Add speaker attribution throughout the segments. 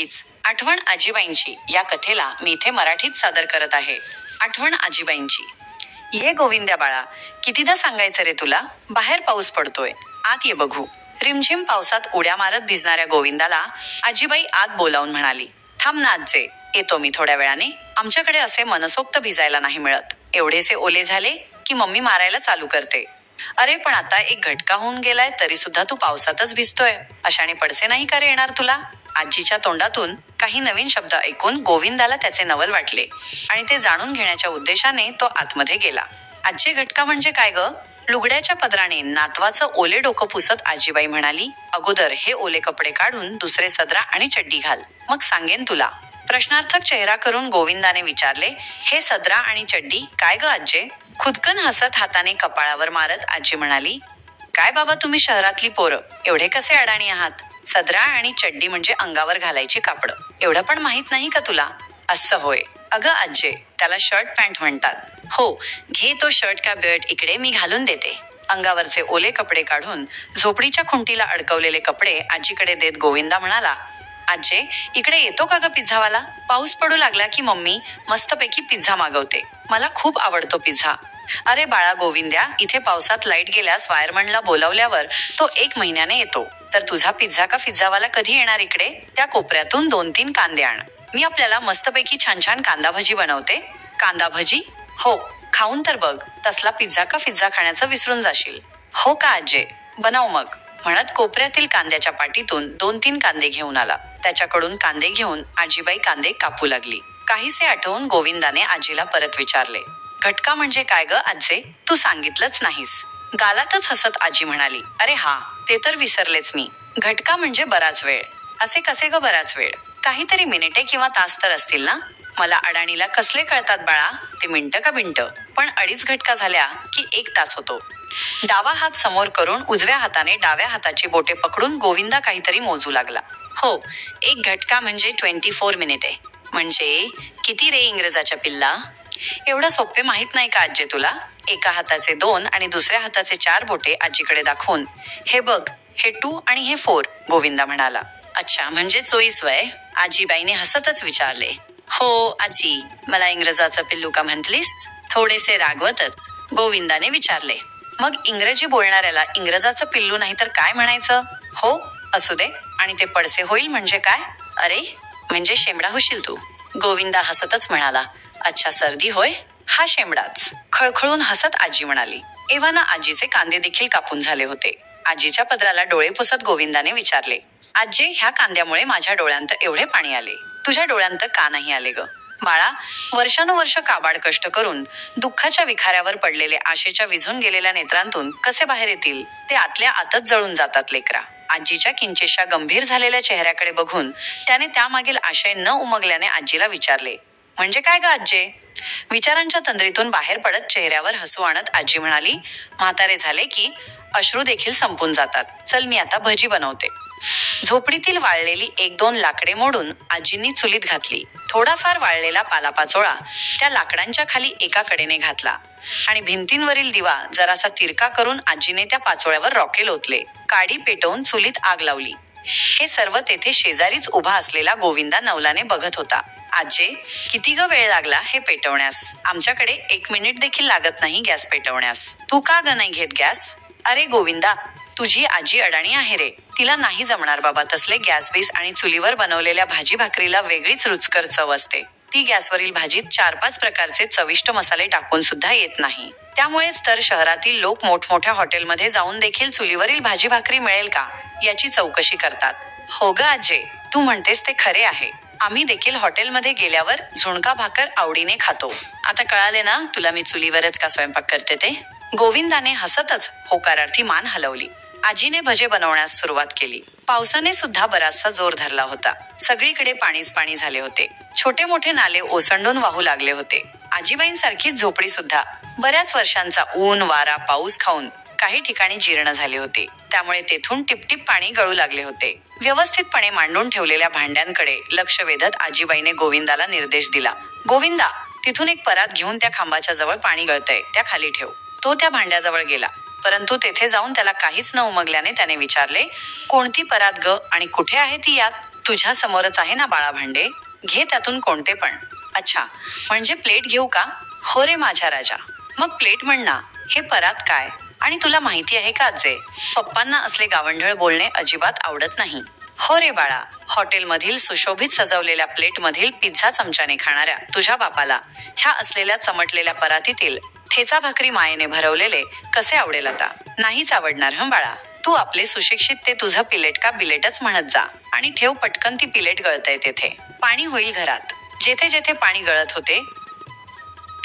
Speaker 1: नक्कीच. आठवण आजीबाईंची या कथेला मी इथे मराठीत सादर करत आहे. आठवण आजीबाईंची. ये गोविंद्या बाळा कितीदा सांगायचं रे तुला? बाहेर पाऊस पडतोय. आत ये बघू. रिमझिम पावसात उड्या मारत भिजणाऱ्या गोविंदाला आजीबाई आत बोलावून म्हणाली थांब ना आजचे येतो मी थोड्या वेळाने. आमच्याकडे असे मनसोक्त भिजायला नाही मिळत. एवढेसे ओले झाले की मम्मी मारायला चालू करते. अरे पण आता एक घटका होऊन गेलाय तरी सुद्धा तू पावसातच भिजतोय. अशाने पडसे नाही का रे येणार तुला? आजीच्या तोंडातून काही नवीन शब्द ऐकून गोविंदाला त्याचे नवल वाटले. आणि ते जाणून घेण्याच्या उद्देशाने तो आतमध्ये गेला. आजचे घटका म्हणजे काय ग? लुगड्याच्या पदराने नातवाचं ओले डोकं पुसत आजीबाई म्हणाली अगोदर हे ओले कपडे काढून दुसरे सदरा आणि चड्डी घाल. मग सांगेन तुला. प्रश्नार्थक चेहरा करून गोविंदाने विचारले हे सदरा आणि चड्डी काय ग आज्जे? खुदकन हसत हाताने कपाळावर मारत आजी म्हणाली काय बाबा तुम्ही शहरातली पोरं? एवढे कसे अडाणी आहात? सदरा आणि चड्डी म्हणजे अंगावर घालायची कापड. एवढं पण माहीत नाही का तुला? असं होय. अगं आज्जे त्याला शर्ट पॅन्ट म्हणतात. हो घे तो शर्ट का बेल्ट इकडे मी घालून देते. अंगावरचे ओले कपडे काढून झोपडीच्या खुंटीला अडकवलेले कपडे आजीकडे देत गोविंदा म्हणाला आजे इकडे येतो का ग पिझ्झावाला? पाऊस पडू लागला की मम्मी मस्तपैकी पिझ्झा मागवते. मला खूप आवडतो पिझ्झा. अरे बाळा गोविंद्या इथे पावसात लाइट गेल्यास वायरमनला बोलावल्यावर तो एक महिन्याने येतो. तर तुझा पिझ्झा का पिझ्झावाला कधी येणार इकडे? त्या कोपऱ्यातून दोन तीन कांदे आण. मी आपल्याला मस्तपैकी छान छान कांदा भजी बनवते. कांदा भजी? हो. खाऊन तर बघ. तसला पिझ्झा का पिझ्झा खाण्याचं विसरून जाशील. हो का आजे बनाव मग. म्हणत कोपऱ्यातील कांद्याच्या पाटीतून दोन तीन कांदे घेऊन आला. त्याच्याकडून कांदे घेऊन आजीबाई कांदे कापू लागली. काहीसे आठवून गोविंदाने आजीला परत विचारले. घटका म्हणजे काय ग आजे तू सांगितलंच नाहीस. गालातच हसत आजी म्हणाली अरे हा ते तर विसरलेच मी. घटका म्हणजे बराच वेळ. असे कसे ग बराच वेळ? काहीतरी मिनिटे किंवा तास तर असतील ना? मला अडाणीला कसले कळतात बाळा? ते मिनिटं का बिंट पण अडीच घटका झाल्या की एक तास होतो. डावा हात समोर करून उजव्या हाताने डाव्या हाताची बोटे पकडून गोविंदा काहीतरी मोजू लागला. हो एक घटका म्हणजे ट्वेंटी फोर मिनिटे. म्हणजे किती रे इंग्रजाच्या पिल्ला? एवढं सोपे माहीत नाही का आजी तुला? एका हाताचे दोन आणि दुसऱ्या हाताचे चार बोटे आजीकडे दाखवून. हे बघ हे टू आणि हे फोर गोविंदा म्हणाला. अच्छा म्हणजे चोईस वय? आजीबाईने हसतच विचारले. हो आजी मला इंग्रजाचं पिल्लू का म्हटलीस? थोडेसे रागवतच गोविंदाने विचारले. मग इंग्रजी बोलणाऱ्याला इंग्रजाचं पिल्लू नाही तर काय म्हणायचं? हो असू दे आणि ते पडसे होईल म्हणजे काय? अरे म्हणजे शेंबडा होशील तू. गोविंदा हसतच म्हणाला. अच्छा सर्दी होय? हा शेंबडाच खळखळून हसत आजी म्हणाली एव्हाना आजीचे कांदे देखील कापून झाले होते. आजीच्या पदराला डोळे पुसत गोविंदाने विचारले आजी ह्या कांद्यामुळे माझ्या डोळ्यांत एवढे पाणी आले. तुझ्या डोळ्यांत का नाही आले ग? बाळा वर्षानुवर्ष काबाड कष्ट करून दुःखाच्या विखाऱ्यावर पडलेले आशेच्या विझून गेलेल्या नेत्रांतून कसे बाहेर येतील? ते आतल्या आतच जळून जातात लेकरा. आजीच्या किंचितशा गंभीर झालेल्या चेहऱ्याकडे बघून त्याने त्यामागील आशय न उमगल्याने आजीला विचारले म्हणजे काय ग आजे विचारांच्या तंद्रीतून बाहेर पडत चेहऱ्यावर हसू आणत आजी म्हणाली म्हातारे झाले की अश्रू देखील संपून जातात. चल मी आता भजी बनवते. झोपडीतील वाळलेली एक दोन लाकडे मोडून आजींनी चुलीत घातली. थोडाफार वाळलेला पालापाचोळा त्या लाकडांच्या खाली एका कडेने घातला आणि भिंतींवरील दिवा जरासा तिरका करून आजीने त्या पाचोळ्यावर रॉकेल ओतले. काडी पेटवून चुलीत आग लावली. हे सर्व तेथे शेजारीच उभा असलेला गोविंदा नवलाने बघत होता. आजे किती ग वेळ लागला हे पेटवण्यास? आमच्याकडे एक मिनिट देखील लागत नाही गॅस पेटवण्यास. तू का ग नाही घेत गॅस? अरे गोविंदा तुझी आजी अडाणी आहे रे. तिला नाही जमणार बाबा तसले गॅस बीस आणि चुलीवर बनवलेल्या भाजी भाकरीला वेगळीच रुचकर चव असते. ती गॅसवरील भाजीत चार पाच प्रकारचे चविष्ट मसाले टाकून सुद्धा येत नाही. त्यामुळेच तर शहरातील लोक मोठमोठ्या हॉटेलमध्ये जाऊन देखील चुलीवरील भाजी भाकरी मिळेल का? याची चौकशी करतात. हो ग आजे तू म्हणतेस ते खरे आहे. आम्ही देखील हॉटेलमध्ये गेल्यावर झुणका भाकर आवडीने खातो. आता कळाले ना तुला मी चुलीवरच का स्वयंपाक करते ते? गोविंदाने हसतच होकारार्थी मान हलवली. आजीने भजे बनवण्यास सुरुवात केली. पावसाने सुद्धा बराचसा जोर धरला होता. सगळीकडे पाणीच पाणी झाले होते. छोटे मोठे नाले ओसंडून वाहू लागले होते. आजीबाईंसारखी झोपडी सुद्धा बऱ्याच वर्षांचा ऊन वारा पाऊस खाऊन काही ठिकाणी जीर्ण झाले होते. त्यामुळे तेथून टिपटिप पाणी गळू लागले होते. व्यवस्थितपणे मांडून ठेवलेल्या भांड्यांकडे लक्ष वेधत आजीबाईने गोविंदाला निर्देश दिला. गोविंदा तिथून एक परात घेऊन त्या खांबाच्या जवळ पाणी गळतंय. त्या खाली ठेव. तो त्या भांड्याजवळ गेला. परंतु तेथे जाऊन त्याला काहीच न उमगल्याने त्याने विचारले कोणती परात ग आणि कुठे आहे ती यात? तुझ्या समोरच आहे ना बाळा भांडे? घे त्यातून कोणते पण. अच्छा म्हणजे प्लेट घेऊ का? हो रे माझ्या राजा. मग प्लेट म्हण ना हे परात काय? आणि तुला माहिती आहे का आजे पप्पांना असले गावंढळ बोलणे अजिबात आवडत नाही. हो रे बाळा हॉटेलमधील सुशोभित सजवलेल्या प्लेटमधील पिझ्झा चमच्याने खाणाऱ्या तुझ्या बापाला ह्या असलेल्या चमटलेल्या परातीतील ठेचा भाकरी मायेने भरवलेले कसे आवडेल आता? नाहीच आवडणार हं बाळा. तू आपले सुशिक्षित ते तुझं पिलेट का बिलेटच म्हणत जा आणि ठेव पटकन ती पिलेट गळतय तेथे. पाणी होईल घरात. जेथे जेथे पाणी गळत होते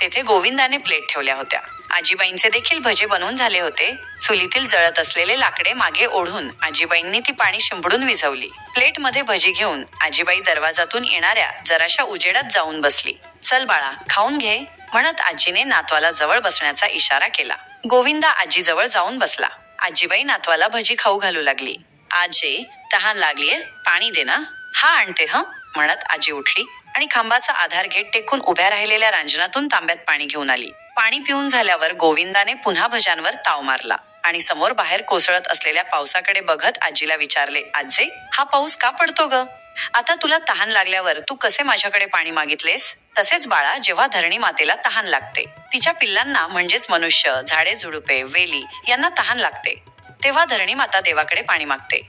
Speaker 1: तेथे गोविंदाने प्लेट ठेवल्या होत्या. आजीबाईंचे देखील भजे बनवून झाले होते. चुलीतील जळत असलेले लाकडे मागे ओढून आजीबाईंनी ती पाणी शिंपडून विझवली. प्लेटमध्ये भजी घेऊन आजीबाई दरवाजातून येणाऱ्या जराशा उजेडात जाऊन बसली. चल बाळा खाऊन घे म्हणत आजीने नातवाला जवळ बसण्याचा इशारा केला. गोविंदा आजीजवळ जाऊन बसला. आजीबाई नातवाला भजी खाऊ घालू लागली. आजे तहान लागलीये? पाणी दे ना. हा आणते ह म्हणत आजी उठली आणि खांबाचा आधार घेत टेकून उभ्या राहिलेल्या रांजनातून तांब्यात पाणी घेऊन आली. पाणी पिऊन झाल्यावर गोविंदाने पुन्हा भजांवर ताव मारला. आणि समोर बाहेर कोसळत असलेल्या पावसाकडे बघत आजीला विचारले आजे हा पाऊस का पडतो ग? आता तुला तहान लागल्यावर तू कसे माझ्याकडे पाणी मागितलेस? तसेच बाळा जेव्हा धरणी मातेला तहान लागते तिच्या पिल्लांना म्हणजेच मनुष्य झाडे झुडुपे वेली यांना तहान लागते. तेव्हा धरणी माता देवाकडे पाणी मागते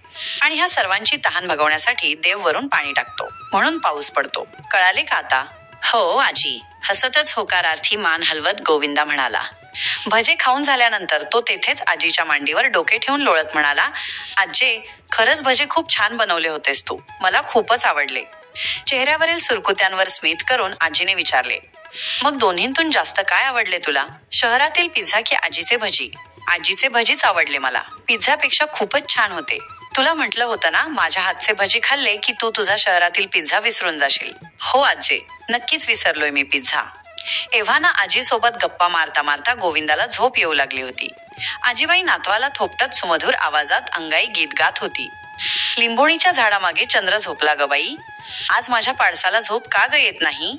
Speaker 1: आणि ह्या सर्वांची तहान भगवण्यासाठी देव वरून पाणी टाकतो म्हणून पाऊस पडतो. कळाले का आता? हो आजी. हसतच होकारार्थी मान हलवत गोविंदा म्हणाला. भजे खाऊन झाल्यानंतर तो तेथेच आजीच्या मांडीवर डोके ठेवून लोळत म्हणाला आजे खरंच भजे खूप छान बनवले होतेस तू. मला खूपच आवडले. चेहऱ्यावरील सुरकुत्यांवर स्मित करून आजीने विचारले मग दोन्हींतून जास्त काय आवडले तुला? शहरातील पिझ्झा की आजीचे भजी? आजीचे भजीच आवडले मला. पिझ्झापेक्षा खूपच छान होते. तुला म्हटलं होतं ना माझ्या हातचे भजी खाल्ले की तू तुझा शहरातील पिझ्झा विसरून जाशील. हो आजे नक्कीच विसरलोय मी पिझ्झा. एव्हाना आजीसोबत गप्पा मारता मारता गोविंदाला झोप येऊ लागली होती. आजीबाई नातवाला थोपटत सुमधुर आवाजात अंगाई गीत गात होती. लिंबोणीच्या झाडामागे चंद्र झोपला ग बाई. आज माझ्या पाडसाला झोप का ग येत नाही?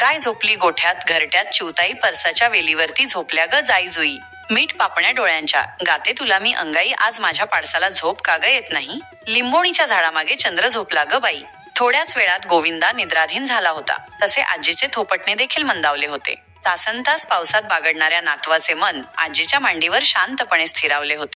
Speaker 1: गाय झोपली गोठ्यात घरट्यात चिवताई परसाच्या वेलीवरती झोपल्या ग जाई जुई. मीठ पापण्या डोळ्यांच्या. गाते तुला मी अंगाई आज माझ्या पाडसाला झोप का ग येत नाही? लिंबोणीच्या झाडामागे चंद्र झोपला ग बाई. थोड्याच वेळात गोविंदा निद्राधीन झाला होता. तसे आजीचे थोपटणे देखील मंदावले होते. तासनतास पावसात बागडणाऱ्या नातवाचे मन आजीच्या मांडीवर शांतपणे स्थिरावले होते.